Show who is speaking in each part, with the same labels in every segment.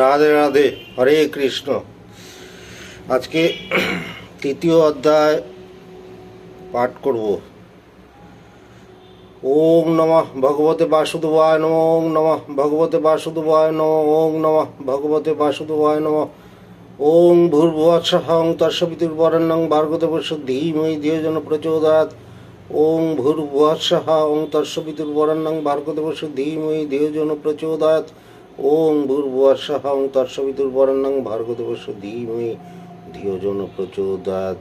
Speaker 1: রাধে রাধে হরে কৃষ্ণ আজকে তৃতীয় অধ্যায় পাঠ করব ওম নমঃ ভগবতে বাসুদেবায় নম ওম নমঃ ভগবতে বাসুদেবায় নম ওম নমঃ ভগবতে বাসুদেবায় নম ওম ভূর্ভুয়াৎসহং তর্ষপিতুর্বরণ্যং ভার্গদেবস্য ধীময়ী ধিয় যেন প্রচোদয়াত ওম ভূর্ভুয়াৎসহ ওং তর্ষপিতুর্বরণ্যং ভার্গদেবস্য ধীময়ী ধিয় যেন প্রচোদয়াত ওং ভূর্ভুয়াসহং তৎসবিতুর্বরণং ভার্গদেবস্ব ধীমে ধিয়জন প্রচোদয়াত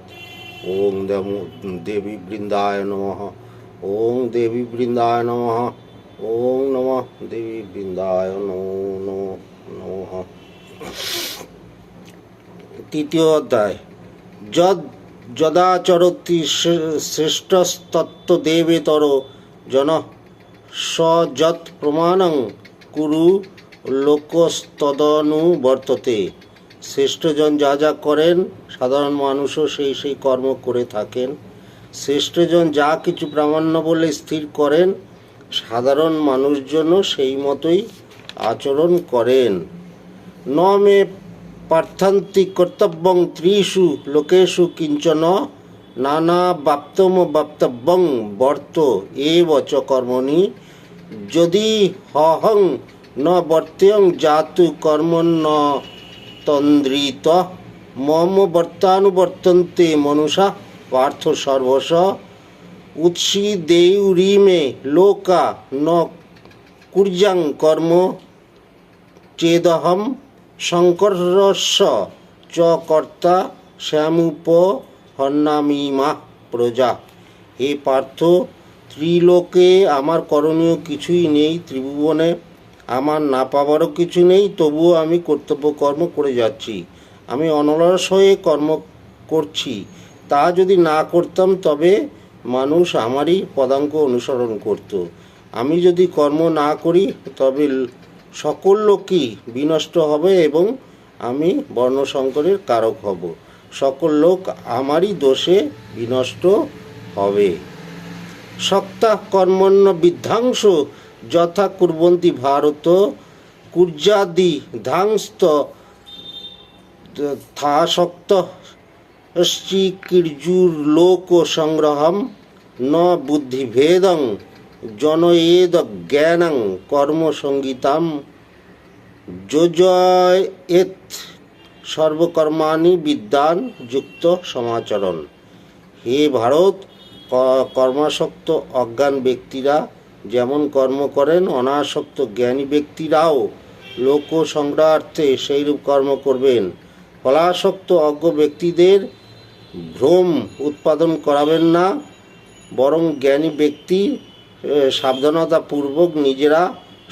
Speaker 1: ওং দেম দেবী বৃন্দায় নম ওং দেবী বৃন্দায় নম ওং নম দেবী বৃন্দায় নমো নম তৃতীয় অধ্যায় যদ যদাচরতি শ্রেষ্ঠস্তত্ত্ব দেবেতর জন সযৎ প্রমাণং কুরু বর্ততে শ্রেষ্ঠজন যা যা করেন সাধারণ মানুষও সেই সেই কর্ম করে থাকেন শ্রেষ্ঠজন যা কিছু প্রামাণ্য বলে স্থির করেন সাধারণ মানুষজনও সেই মতোই আচরণ করেন ন মে পার্থান্তিক কর্তব্যং ত্রিষু লোকেশু কিঞ্চন নানা বাপ্তম বাপ্তব্যং বর্ত এ বচ কর্মণি যদি হহং ন বর্ত্যং জাতু ন তন্দ্রিত মম বর্তানুবর্তন্তে মনুষা পার্থ সর্বস দেউরিমে লোকা ন কুর্যাং কর্ম চেদহম শঙ্করস চ কর্তা শ্যামুপ হন্নামিমা প্রজা হে পার্থ ত্রিলোকে আমার করণীয় কিছুই নেই ত্রিভুবনে আমার না পাবারও কিছু নেই তবুও আমি কর্তব্য কর্ম করে যাচ্ছি আমি অনলস হয়ে কর্ম করছি তা যদি না করতাম তবে মানুষ আমারই পদাঙ্ক অনুসরণ করত। আমি যদি কর্ম না করি তবে সকল লোকই বিনষ্ট হবে এবং আমি বর্ণশঙ্করের কারক হব সকল লোক আমারই দোষে বিনষ্ট হবে সপ্তাহ কর্মণ্য বিধ্বংস যথা কুরবন্তি ভারত কুর্যাদি ধ্বংস্ত থাশক্ত শ্রীকির্জুর লোক সংগ্রহম ন বুদ্ধিভেদং জনয়েদ জ্ঞানং কর্মসংগীতাম যোজয়েত সর্বকর্মাণি বিদ্যান যুক্ত সমাচরণ হে ভারত কর্মাসক্ত অজ্ঞান ব্যক্তিরা যেমন কর্ম করেন অনাসক্ত জ্ঞানী ব্যক্তিরাও লোক সংগ্রহার্থে সেইরূপ কর্ম করবেন ফলাসক্ত অজ্ঞ ব্যক্তিদের ভ্রম উৎপাদন করাবেন না বরং জ্ঞানী ব্যক্তি সাবধানতাপূর্বক নিজেরা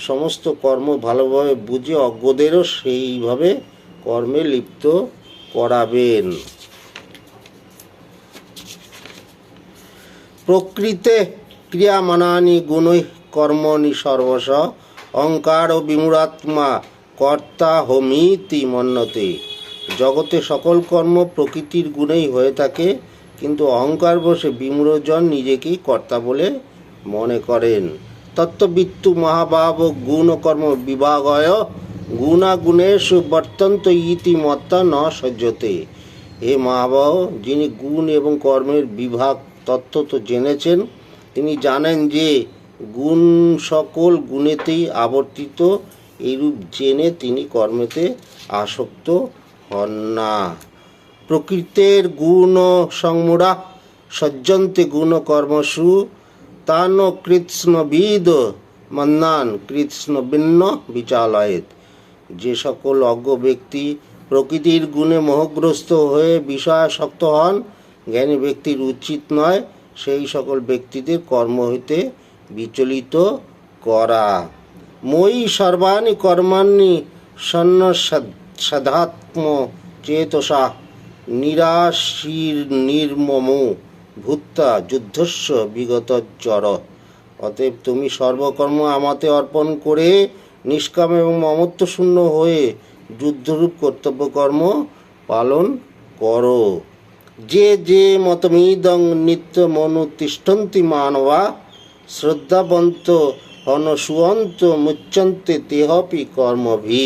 Speaker 1: সমস্ত কর্ম ভালোভাবে বুঝে অজ্ঞদেরও সেইভাবে কর্মে লিপ্ত করাবেন প্রকৃতে ক্রিয়া মানানি গুণৈঃ কর্মণি সর্বশ অহংকার ও বিমূরাত্মা কর্তা হোমিতি মন্যতে জগতে সকল কর্ম প্রকৃতির গুণেই হয়ে থাকে কিন্তু অহংকার বসে বিমূরজন নিজেকেই কর্তা বলে মনে করেন তত্ত্ববিত্তু মহাভাব গুণ কর্ম বিভাগয় গুণাগুণে সুবর্তন্ত ইতি মত্তা ন সহ্যতে হে মহাভাব যিনি গুণ এবং কর্মের বিভাগ তত্ত্ব তো জেনেছেন তিনি জানেন যে গুণ সকল গুণেতেই আবর্তিত এইরূপ জেনে তিনি কর্মেতে আসক্ত হন না প্রকৃতের গুণ সংমুড়া সজ্জন্তে গুণ কর্মসু তান কৃষ্ণবিদ মন্নান কৃষ্ণ ভিন্ন বিচালয়েত যে সকল অজ্ঞ ব্যক্তি প্রকৃতির গুণে মোহগ্রস্ত হয়ে বিষয়াসক্ত হন জ্ঞানী ব্যক্তির উচিত নয় সেই সকল ব্যক্তিদের কর্ম হইতে বিচলিত করা মই সর্বাণী কর্মাণি সন্ন সাধাত্ম চেতসা নিরাশির নির্মম ভূত্তা যুদ্ধস্ব বিগত জড় অতএব তুমি সর্বকর্ম আমাতে অর্পণ করে নিষ্কাম এবং মমত্বশূন্য হয়ে যুদ্ধরূপ কর্তব্যকর্ম পালন করো যে যে মতমিদং নিত্য তিষ্ঠন্তি মানবা শ্রদ্ধাবন্ত অনসুয়ন্ত মুচ্ছন্তে তেহপি কর্মভি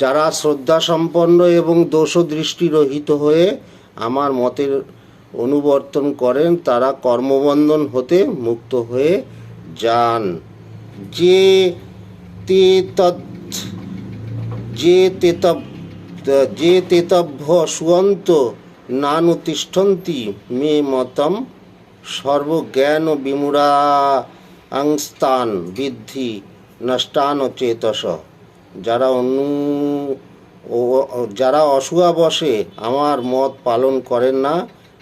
Speaker 1: যারা শ্রদ্ধা সম্পন্ন এবং দৃষ্টি রহিত হয়ে আমার মতের অনুবর্তন করেন তারা কর্মবন্ধন হতে মুক্ত হয়ে যান যে তে তৎ যে তেতব যে তেতভ্য সুয়ন্ত নানুতিষ্ঠন্তি মে মতম সর্বজ্ঞান বিমূরাংস্তান বৃদ্ধি নষ্টান চেতস যারা অনু যারা অসুয়া বসে আমার মত পালন করেন না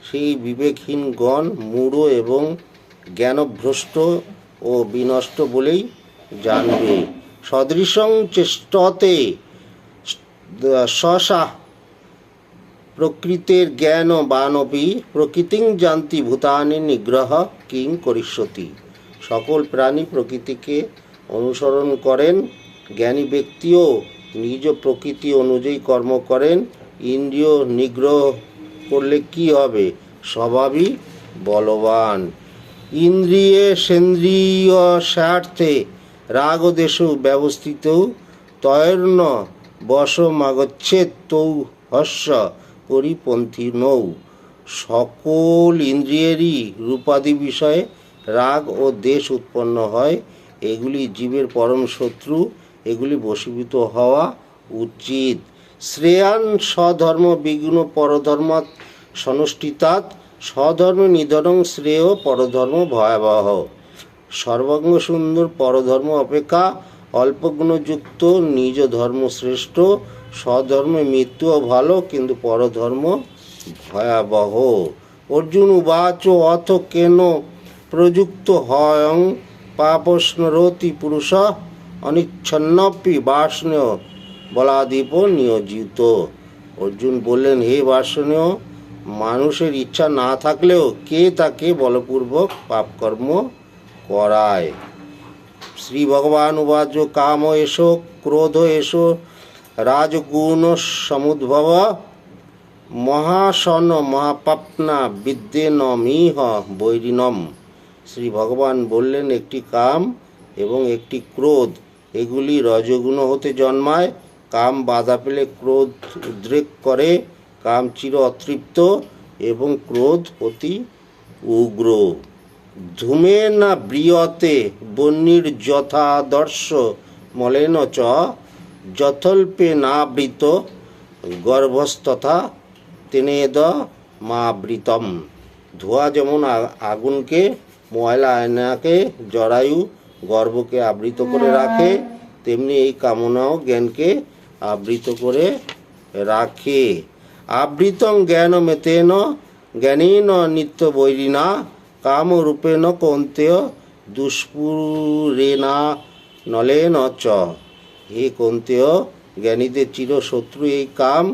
Speaker 1: সেই বিবেকহীনগণ মূঢ় এবং জ্ঞানভ্রষ্ট ও বিনষ্ট বলেই জানবে সদৃশং চেষ্টতে শশা প্রকৃতির জ্ঞান বানবী প্রকৃতিং জানতি ভূতানি নিগ্রহ কিং করিষ্যতি সকল প্রাণী প্রকৃতিকে অনুসরণ করেন জ্ঞানী ব্যক্তিও নিজ প্রকৃতি অনুযায়ী কর্ম করেন ইন্দ্রিয় নিগ্রহ করলে কি হবে স্বভাবই বলবান ইন্দ্রিয়ে সেন্দ্রিয় স্বার্থে রাগদেশ ব্যবস্থিত তয়র্ণ বস তৌ হস্য পরিপন্থী নৌ সকল ইন্দ্রিয়েরই রূপাদি বিষয়ে রাগ ও দেশ উৎপন্ন হয় এগুলি জীবের পরম শত্রু এগুলি বশীভূত হওয়া উচিত শ্রেয়ান স্বধর্ম বিঘ্ন পরধর্ম সনুষ্ঠিতাৎ স্বধর্ম নিধনং শ্রেয় পরধর্ম ভয়াবহ সর্বাঙ্গ সুন্দর পরধর্ম অপেক্ষা অল্পগুণযুক্ত নিজ ধর্ম শ্রেষ্ঠ স্বধর্ম মৃত্যুও ভালো কিন্তু পরধর্ম ভয়াবহ অর্জুন উবাচ অথ কেন প্রযুক্ত হয়ং পাপস্নরতি পুরুষ অনিচ্ছন্নপি বাসনেয় বলাদীপ নিয়োজিত অর্জুন বললেন হে বাসনেয় মানুষের ইচ্ছা না থাকলেও কে তাকে বলপূর্বক পাপকর্ম করায় শ্রী ভগবান উবাচ কাম এসো ক্রোধ এসো রাজগুণ সমুদ্ভব মহাসন মহাপাপনা বিদ্যে নমিহ বৈরিনম শ্রী ভগবান বললেন একটি কাম এবং একটি ক্রোধ এগুলি রজগুণ হতে জন্মায় কাম বাধা পেলে ক্রোধ উদ্রেক করে কাম চির অতৃপ্ত এবং ক্রোধ অতি উগ্র ধুমে না ব্রিয়তে বন্যির যথাদর্শ মলেন চ যথল্পে না নাবৃত গর্ভস্থতা তেনেদ মাবৃতম ধোয়া যেমন আগুনকে ময়লা আয়নাকে জরায়ু গর্ভকে আবৃত করে হ্যাঁ। রাখে তেমনি এই কামনাও জ্ঞানকে আবৃত করে রাখে আবৃতং জ্ঞান মেতেন জ্ঞানীন নিত্য না কামরূপেণ কন্তেয় দুষ্পুরেণা নলেন চ হে কন্তেয় জ্ঞানীদের চিরশত্রু এই কাম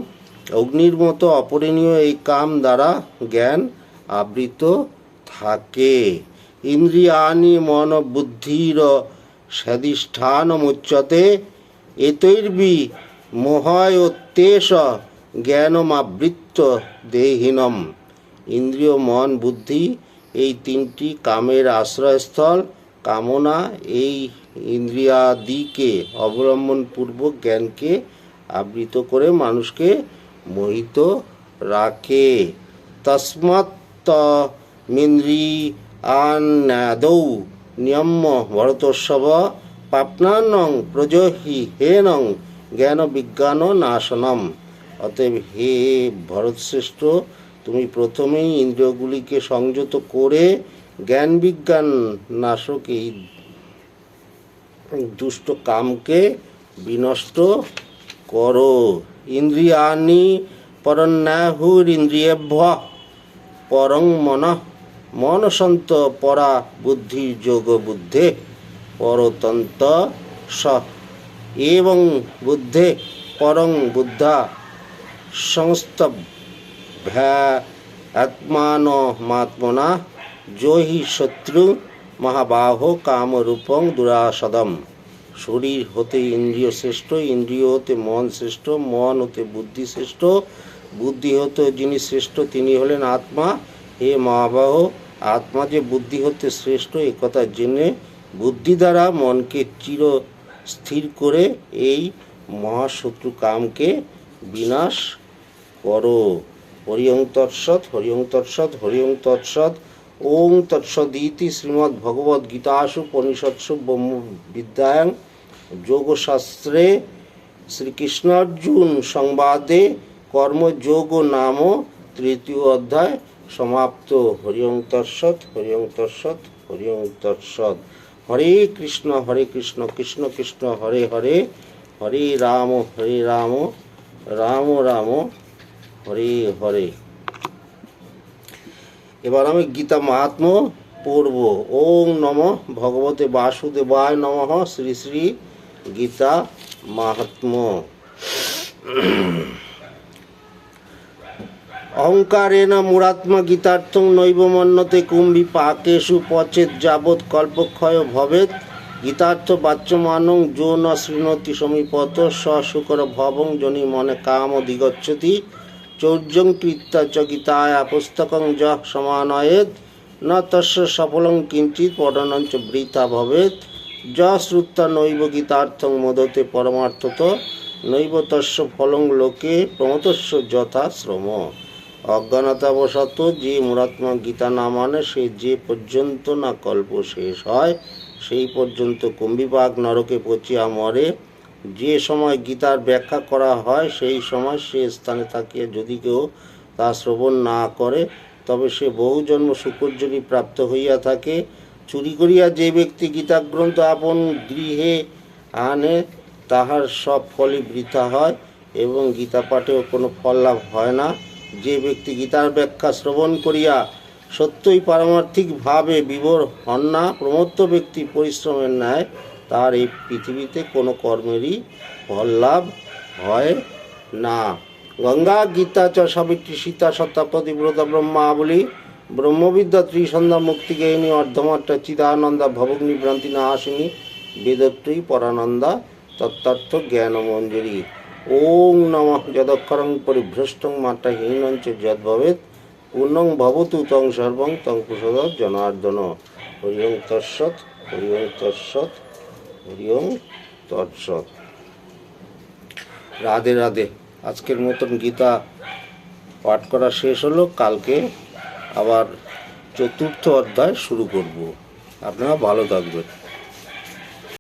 Speaker 1: অগ্নির মতো অপরণীয় এই কাম দ্বারা জ্ঞান আবৃত থাকে ইন্দ্রিয়ানি মন বুদ্ধির মুচ্চতে এতৈর্বি মোহয়োত্তেষ জ্ঞানমাবৃত্ত দেহীনম ইন্দ্রিয় মন বুদ্ধি এই তিনটি কামের আশ্রয়স্থল কামনা এই ইন্দ্রিয়াদিকে অবলম্বনপূর্বক জ্ঞানকে আবৃত করে মানুষকে মোহিত রাখে তস্মাত্ত মিন্দ্রি আনাদৌ ভরতোৎসব পাপনানং প্রজহি হেনং জ্ঞান বিজ্ঞান নাশনম অতএব হে ভরতশ্রেষ্ঠ তুমি প্রথমেই ইন্দ্রিয়গুলিকে সংযত করে জ্ঞান বিজ্ঞান নাশক এই দুষ্ট কামকে বিনষ্ট করো ইন্দ্রিয়ানি পরন্যাহুর ইন্দ্রিয়েভ্য পরং মন মনসন্ত পরা বুদ্ধি যোগ বুদ্ধে পরতন্ত স এবং বুদ্ধে পরং বুদ্ধা সংস্তব আত্মানো মাত্মনা জহি শত্রু মহাবাহ কামরূপং দুরাসদম শরীর হতে ইন্দ্রিয় শ্রেষ্ঠ ইন্দ্রিয় হতে মন শ্রেষ্ঠ মন হতে বুদ্ধি শ্রেষ্ঠ বুদ্ধি হতে যিনি শ্রেষ্ঠ তিনি হলেন আত্মা হে মহাবাহ আত্মা যে বুদ্ধি হতে শ্রেষ্ঠ এ কথা জেনে বুদ্ধি দ্বারা মনকে চির স্থির করে এই মহাশত্রু কামকে বিনাশ করো হরিং তৎসৎ হরিং তৎসৎ হরিং তৎসৎ ওং তৎসদিতি শ্রীমদ্ ভগবদ্গীতাসু পনিষৎসু ব্রহ্ম বিদ্যায়াং যোগশাস্ত্রে শ্রীকৃষ্ণার্জুন সংবাদে কর্মযোগ নাম তৃতীয় অধ্যায় সমাপ্ত হরিং তৎসৎ হরিং তৎসৎ হরিং তৎসৎ হরে কৃষ্ণ হরে কৃষ্ণ কৃষ্ণ কৃষ্ণ হরে হরে হরে রাম হরে রাম রাম রাম হরে হরে এবার আমি গীতা মাহাত্ম পড়ব ওম নম ভগবতে বাসুদেবায় নম শ্রী শ্রী গীতা মাহাত্ম অহংকারেণ মুরাত্মা গীতার্থং নৈব মন্যতে কুম্ভি পাকেশু পচেত যাবৎ কল্পক্ষয় ভবেত গীতার্থ বাচ্যমানং যো ন শ্রীনতি সমীপত শুকর ভবং জনি মনে কাম দিগচ্ছতি চৌর্যং কৃত্যা চ পুস্তকং যহ সমানয়েত ন তস্য সফলং কিঞ্চিত পঠনঞ্চ বৃথা ভবেত য শ্রুত্যা নৈব গীতার্থং মদতে পরমার্থত নৈব তস্য ফলং লোকে প্রমতস্য যথাশ্রম অজ্ঞানতাবশত যে মুরাত্মা গীতা না মানে সে যে পর্যন্ত না কল্প শেষ হয় সেই পর্যন্ত কুম্ভিবাগ নরকে পচিয়া মরে যে সময় গীতার ব্যাখ্যা করা হয় সেই সময় সে স্থানে থাকিয়া যদি কেউ তা শ্রবণ না করে তবে সে বহু জন্ম সুকর্যটি প্রাপ্ত হইয়া থাকে চুরি করিয়া যে ব্যক্তি গীতা গ্রন্থ আপন গৃহে আনে তাহার সব ফলই বৃথা হয় এবং গীতা পাঠেও কোনো ফল লাভ হয় না যে ব্যক্তি গীতার ব্যাখ্যা শ্রবণ করিয়া সত্যই পারমার্থিকভাবে বিভোর হন না প্রমত্ত ব্যক্তি পরিশ্রমের ন্যায় তার এই পৃথিবীতে কোনো কর্মেরই ফল লাভ হয় না গঙ্গা গীতা চ সাবিত্রী সীতা সত্যাপতি ব্রত ব্রহ্মাবলী ব্রহ্মবিদ্যা ত্রিসন্ধ্যা মুক্তিগেহিনী অর্ধমাত্রা চিদানন্দা ভবক নিভ্রান্তি না আসিনী বেদত্রী পরানন্দা তত্ত্বার্থ জ্ঞান মঞ্জুরি ওং নম যদক্ষরং পরিভ্রষ্টং মাত্রাহীনঞ্চ যদ্ভবেদ পূর্ণং ভবতু তং সর্বং তং কুশদ জনার্দন হরিং তৎসৎ হরিং তৎসৎ হরিওম তৎস রাধে রাধে আজকের মতন গীতা পাঠ করা শেষ হলো কালকে আবার চতুর্থ অধ্যায় শুরু করব আপনারা ভালো থাকবেন